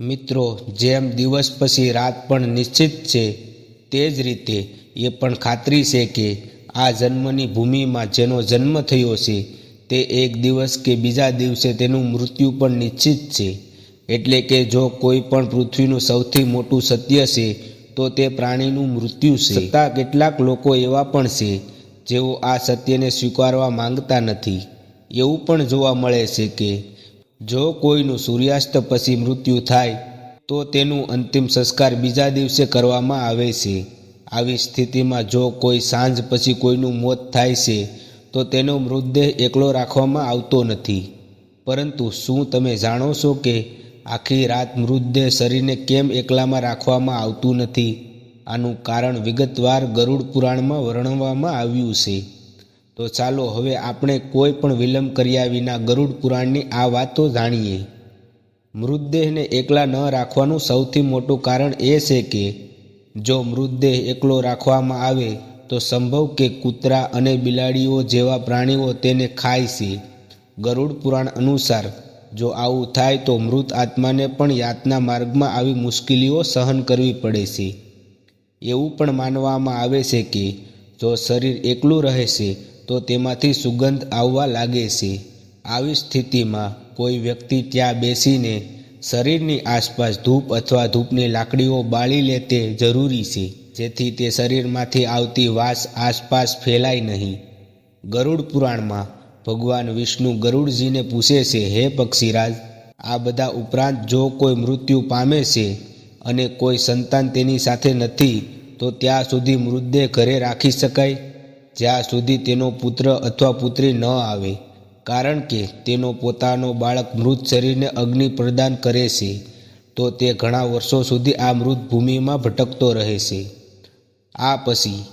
મિત્રો, જેમ દિવસ પછી રાત પણ નિશ્ચિત છે, તે જ રીતે એ પણ ખાતરી છે કે આ જન્મની ભૂમિમાં જેનો જન્મ થયો છે, તે એક દિવસ કે બીજા દિવસે તેનું મૃત્યુ પણ નિશ્ચિત છે. એટલે કે જો કોઈ પણ પૃથ્વીનું સૌથી મોટું સત્ય છે, તો તે પ્રાણીનું મૃત્યુ છે. છતાં કેટલાક લોકો એવા પણ છે, જેઓ આ સત્યને સ્વીકારવા માંગતા નથી. એવું પણ જોવા મળે છે કે જો કોઈનું સૂર્યાસ્ત પછી મૃત્યુ થાય, તો તેનું અંતિમ સંસ્કાર બીજા દિવસે કરવામાં આવે છે. આવી સ્થિતિમાં જો કોઈ સાંજ પછી કોઈનું મોત થાય છે, તો તેનો મૃતદેહ એકલો રાખવામાં આવતો નથી. પરંતુ શું તમે જાણો છો કે આખી રાત મૃતદેહ શરીરને કેમ એકલામાં રાખવામાં આવતું નથી? આનું કારણ વિગતવાર ગરુડ પુરાણમાં વર્ણવવામાં આવ્યું છે. તો ચાલો હવે આપણે કોઈ પણ વિલંબ કર્યા વિના ગરુડ પુરાણની આ વાતો જાણીએ. મૃતદેહને એકલા ન રાખવાનું સૌથી મોટું કારણ એ છે કે, જો મૃતદેહ એકલો રાખવામાં આવે, તો સંભવ કે કૂતરા અને બિલાડીઓ જેવા પ્રાણીઓ તેને ખાય છે. ગરુડ પુરાણ અનુસાર, જો આવું થાય તો મૃત આત્માને પણ યાતના માર્ગમાં આવી મુશ્કેલીઓ સહન કરવી પડે છે. એવું પણ માનવામાં આવે છે કે, જો શરીર એકલું રહે છે તો તેમાંથી સુગંધ આવવા લાગે છે. આવી સ્થિતિમાં કોઈ વ્યક્તિ ત્યાં બેસીને શરીરની આસપાસ ધૂપ અથવા ધૂપની લાકડીઓ બાળી લે તે જરૂરી છે, જેથી તે શરીરમાંથી આવતી વાસ આસપાસ ફેલાય નહીં. ગરુડ પુરાણમાં ભગવાન વિષ્ણુ ગરુડજીને પૂછે છે, હે પક્ષીરાજ, આ બધા ઉપરાંત જો કોઈ મૃત્યુ પામે છે અને કોઈ સંતાન તેની સાથે નથી, તો ત્યાં સુધી મૃતદેહ ઘરે રાખી શકાય? જ્યાં સુધી તેનો પુત્ર અથવા પુત્રી ન આવે, કારણ કે તેનો પોતાનો બાળક મૃત શરીરને અગ્નિ પ્રદાન કરે છે, તો તે ઘણા વર્ષો સુધી આ મૃત ભૂમિમાં ભટકતો રહે છે. આ પછી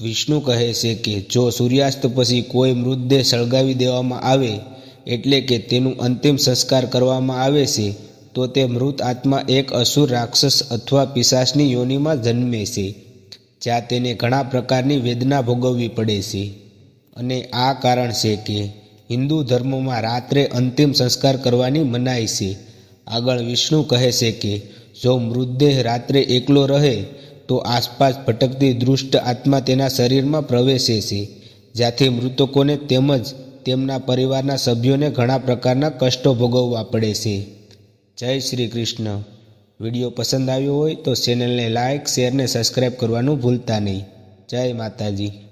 વિષ્ણુ કહે છે કે જો સૂર્યાસ્ત પછી કોઈ મૃતદેહ સળગાવી દેવામાં આવે, એટલે કે તેનું અંતિમ સંસ્કાર કરવામાં આવે છે, તો તે મૃત આત્મા એક અસુર રાક્ષસ અથવા પિશાચની યોનિમાં જન્મે છે. જ્યાં તેને ઘણા પ્રકારની વેદના ભોગવવી પડે છે. અને આ કારણ છે કે હિન્દુ ધર્મમાં રાત્રે અંતિમ સંસ્કાર કરવાની મનાઈ છે. આગળ વિષ્ણુ કહે છે કે, જો મૃતદેહ રાત્રે એકલો રહે, તો આસપાસ ભટકતી દુષ્ટ આત્મા તેના શરીરમાં પ્રવેશે છે, જ્યાંથી મૃતકોને તેમજ તેમના પરિવારના સભ્યોને ઘણા પ્રકારના કષ્ટો ભોગવવા પડે છે. જય શ્રી કૃષ્ણ. વીડિયો પસંદ આવ્યો હોય તો ચેનલને લાઇક શેર ને સબસ્ક્રાઈબ કરવાનું ભૂલતા નહીં. જય માતાજી.